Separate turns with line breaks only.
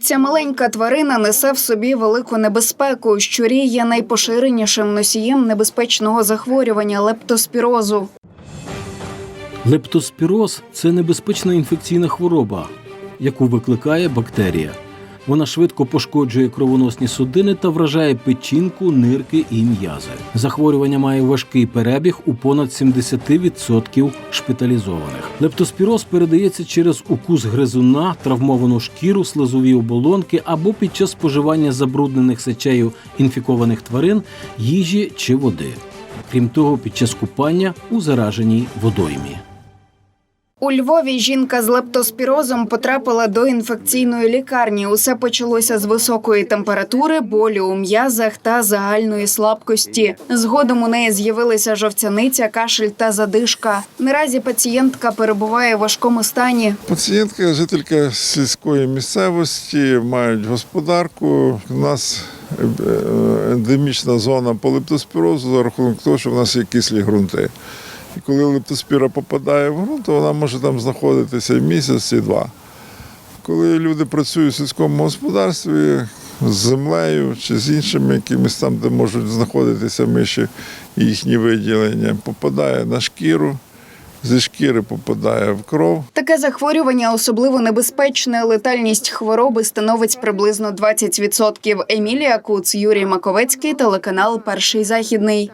Ця маленька тварина несе в собі велику небезпеку. Щурі є найпоширенішим носієм небезпечного захворювання лептоспірозу.
Лептоспіроз це небезпечна інфекційна хвороба, яку викликає бактерія. Вона швидко пошкоджує кровоносні судини та вражає печінку, нирки і м'язи. Захворювання має важкий перебіг у понад 70% шпиталізованих. Лептоспіроз передається через укус гризуна, травмовану шкіру, слизові оболонки або під час споживання забруднених сечею інфікованих тварин, їжі чи води. Крім того, під час купання у зараженій водоймі.
У Львові жінка з лептоспірозом потрапила до інфекційної лікарні. Усе почалося з високої температури, болю у м'язах та загальної слабкості. Згодом у неї з'явилися жовцяниця, кашель та задишка. Наразі пацієнтка перебуває в важкому стані.
Пацієнтка, жителька сільської місцевості, мають господарку. У нас е, ендемічна зона по лептоспірозу за рахунок того, що в нас є кислі ґрунти. І коли лептоспіра попадає в ґрунт, то вона може там знаходитися і місяць, і два. Коли люди працюють в сільському господарстві з землею чи з іншими якимись там, де можуть знаходитися миші і їхні виділення, попадає на шкіру, зі шкіри попадає в кров.
Таке захворювання особливо небезпечне. Летальність хвороби становить приблизно 20%. Емілія Куц, Юрій Маковецький, телеканал Перший західний.